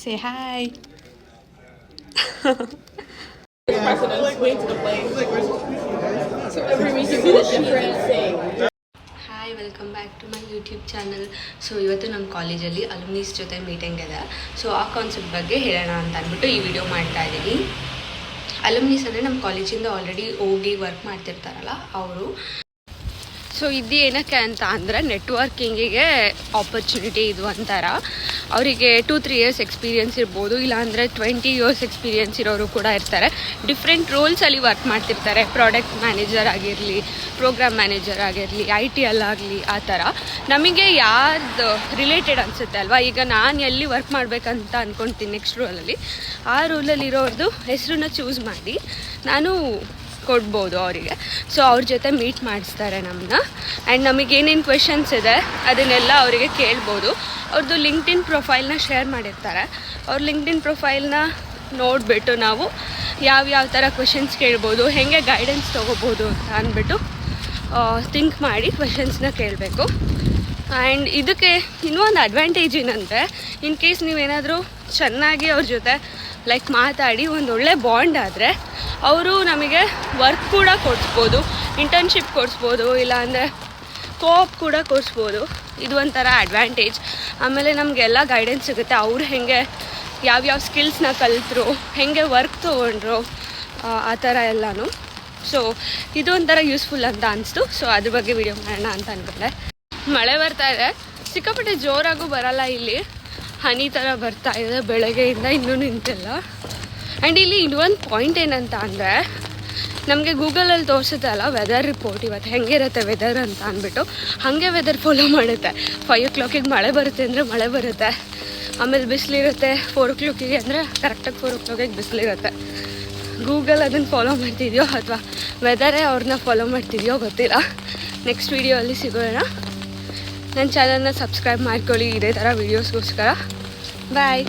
Say hi. Hi welcome back to my YouTube channel so ಇವತ್ತು ನಮ್ಮ ಕಾಲೇಜಲ್ಲಿ ಅಲುಮಿನೀಸ್ ಜೊತೆ ಮೀಟಿಂಗ್ ಇದೆ. ಸೊ ಆ ಕಾನ್ಸೆಪ್ಟ್ ಬಗ್ಗೆ ಹೇಳೋಣ ಅಂತ ಅಂದ್ಬಿಟ್ಟು ಈ ವಿಡಿಯೋ ಮಾಡ್ತಾ ಇದ್ದೀನಿ. ಅಲುಮಿನೀಸ್ ಅಂದರೆ ನಮ್ಮ ಕಾಲೇಜಿಂದ ಆಲ್ರೆಡಿ ಹೋಗಿ ವರ್ಕ್ ಮಾಡ್ತಿರ್ತಾರಲ್ಲ, ಅವರು. ಸೊ ಇದು ಏನಕ್ಕೆ ಅಂತ ಅಂದರೆ ನೆಟ್ವರ್ಕಿಂಗಿಗೆ ಆಪರ್ಚುನಿಟಿ ಇದು ಅಂತಾರ. ಅವರಿಗೆ ಟೂ ತ್ರೀ ಇಯರ್ಸ್ ಎಕ್ಸ್ಪೀರಿಯನ್ಸ್ ಇರ್ಬೋದು, ಇಲ್ಲಾಂದರೆ ಟ್ವೆಂಟಿ ಇಯರ್ಸ್ ಎಕ್ಸ್ಪೀರಿಯನ್ಸ್ ಇರೋರು ಕೂಡ ಇರ್ತಾರೆ. ಡಿಫ್ರೆಂಟ್ ರೋಲ್ಸಲ್ಲಿ ವರ್ಕ್ ಮಾಡ್ತಿರ್ತಾರೆ. ಪ್ರಾಡಕ್ಟ್ ಮ್ಯಾನೇಜರ್ ಆಗಿರಲಿ ಪ್ರೋಗ್ರಾಮ್ ಮ್ಯಾನೇಜರ್ ಆಗಿರಲಿ ಐ ಟಿ ಅಲ್ಲಾಗಲಿ ಆ ಥರ. ನಮಗೆ ಯಾರ್ದು ರಿಲೇಟೆಡ್ ಅನಿಸುತ್ತೆ ಅಲ್ವಾ? ಈಗ ನಾನು ಎಲ್ಲಿ ವರ್ಕ್ ಮಾಡಬೇಕಂತ ಅಂದ್ಕೊಳ್ತೀನಿ ನೆಕ್ಸ್ಟ್ ರೋಲಲ್ಲಿ ಆ ರೋಲಲ್ಲಿ ಇರೋರ್ದು ಹೆಸರನ್ನ ಚೂಸ್ ಮಾಡಿ. ನಾನು ಕೊಡ್ಬೋದು ಅವರಿಗೆ. ಸೊ ಅವ್ರ ಜೊತೆ ಮೀಟ್ ಮಾಡಿಸ್ತಾರೆ ನಮ್ಮನ್ನ ಆ್ಯಂಡ್ ನಮಗೇನೇನು ಕ್ವೆಶನ್ಸ್ ಇದೆ, ಅದನ್ನೆಲ್ಲ ಅವರಿಗೆ ಕೇಳ್ಬೋದು. ಅವ್ರದ್ದು ಲಿಂಕ್ಡಿನ್ ಪ್ರೊಫೈಲ್ನ ಶೇರ್ ಮಾಡಿರ್ತಾರೆ. ಅವ್ರ ಲಿಂಕ್ಡಿನ್ ಪ್ರೊಫೈಲ್ನ ನೋಡಿಬಿಟ್ಟು ನಾವು ಯಾವ ಯಾವ ಥರ ಕ್ವೆಶನ್ಸ್ ಕೇಳ್ಬೋದು, ಹೇಗೆ ಗೈಡೆನ್ಸ್ ತೊಗೋಬೋದು ಅಂತ ಅಂದ್ಬಿಟ್ಟು ಥಿಂಕ್ ಮಾಡಿ ಕ್ವೆಶನ್ಸ್ನ ಕೇಳಬೇಕು. ಆ್ಯಂಡ್ ಇದಕ್ಕೆ ಇನ್ನೂ ಒಂದು ಅಡ್ವಾಂಟೇಜ್ ಏನಂದರೆ ಇನ್ ಕೇಸ್ ನೀವೇನಾದರೂ ಚೆನ್ನಾಗಿ ಅವ್ರ ಜೊತೆ ಲೈಕ್ ಮಾತಾಡಿ ಒಂದು ಒಳ್ಳೆ ಬಾಂಡ್ ಆದರೆ ಅವರು ನಮಗೆ ವರ್ಕ್ ಕೂಡ ಕೊಡಿಸ್ಬೋದು ಇಂಟರ್ನ್ಶಿಪ್ ಕೊಡಿಸ್ಬೋದು ಇಲ್ಲಾಂದರೆ ಕೋಪ್ ಕೂಡ ಕೊಡಿಸ್ಬೋದು. ಇದು ಒಂಥರ ಅಡ್ವಾಂಟೇಜ್ ಆಮೇಲೆ ನಮಗೆಲ್ಲ ಗೈಡೆನ್ಸ್ ಸಿಗುತ್ತೆ. ಅವರು ಹೇಗೆ ಯಾವ್ಯಾವ ಸ್ಕಿಲ್ಸ್ನ ಕಲಿತರು ಹೇಗೆ ವರ್ಕ್ ತೊಗೊಂಡ್ರು ಆ, ಆ ಥರ ಎಲ್ಲನೂ. ಸೊ ಇದು ಒಂಥರ ಯೂಸ್ಫುಲ್ ಅಂತ ಅನಿಸ್ತು. ಸೊ ಅದ್ರ ಬಗ್ಗೆ ವಿಡಿಯೋ ಮಾಡೋಣ ಅಂತ ಅಂದ್ಕೊಂಡೆ ಮಳೆ ಬರ್ತಾ ಇದೆ. ಸಿಕ್ಕಾಪಟ್ಟೆ ಜೋರಾಗೂ ಬರಲ್ಲ ಇಲ್ಲಿ. ಹನಿ ಥರ ಬರ್ತಾ ಇದೆ ಬೆಳಗ್ಗೆಯಿಂದ ಇನ್ನೂ ನಿಂತಿಲ್ಲ. ಆ್ಯಂಡ್ ಇಲ್ಲಿ ಇನ್ನೊಂದು ಪಾಯಿಂಟ್ ಏನಂತ ಅಂದರೆ, ನಮಗೆ ಗೂಗಲಲ್ಲಿ ತೋರಿಸುತ್ತಲ್ಲ ವೆದರ್ ರಿಪೋರ್ಟ್ ಇವತ್ತು ಹೆಂಗಿರುತ್ತೆ ವೆದರ್ ಅಂತ ಅಂದ್ಬಿಟ್ಟು. ಹಾಗೆ ವೆದರ್ ಫಾಲೋ ಮಾಡುತ್ತೆ. ಫೈವ್ ಓ ಕ್ಲಾಕಿಗೆ ಮಳೆ ಬರುತ್ತೆ ಅಂದರೆ ಮಳೆ ಬರುತ್ತೆ. ಆಮೇಲೆ ಬಿಸಿಲಿರುತ್ತೆ ಫೋರ್ ಓ ಕ್ಲಾಕಿಗೆ ಅಂದರೆ ಕರೆಕ್ಟಾಗಿ ಫೋರ್ ಓ ಕ್ಲಾಕಿಗೆ ಬಿಸಿಲಿರುತ್ತೆ. ಗೂಗಲ್ ಅದನ್ನು ಫಾಲೋ ಮಾಡ್ತಿದ್ಯೋ ಅಥವಾ ವೆದರೇ ಅವ್ರನ್ನ ಫಾಲೋ ಮಾಡ್ತಿದ್ಯೋ ಗೊತ್ತಿಲ್ಲ. ನೆಕ್ಸ್ಟ್ ವೀಡಿಯೋಲ್ಲಿ ಸಿಗೋಣ. ನನ್ನ ಚಾನಲ್ನ ಸಬ್ಸ್ಕ್ರೈಬ್ ಮಾಡ್ಕೊಳ್ಳಿ, ಇದೇ ಥರ ವೀಡಿಯೋಸ್ಗೋಸ್ಕರ ಬಾಯ್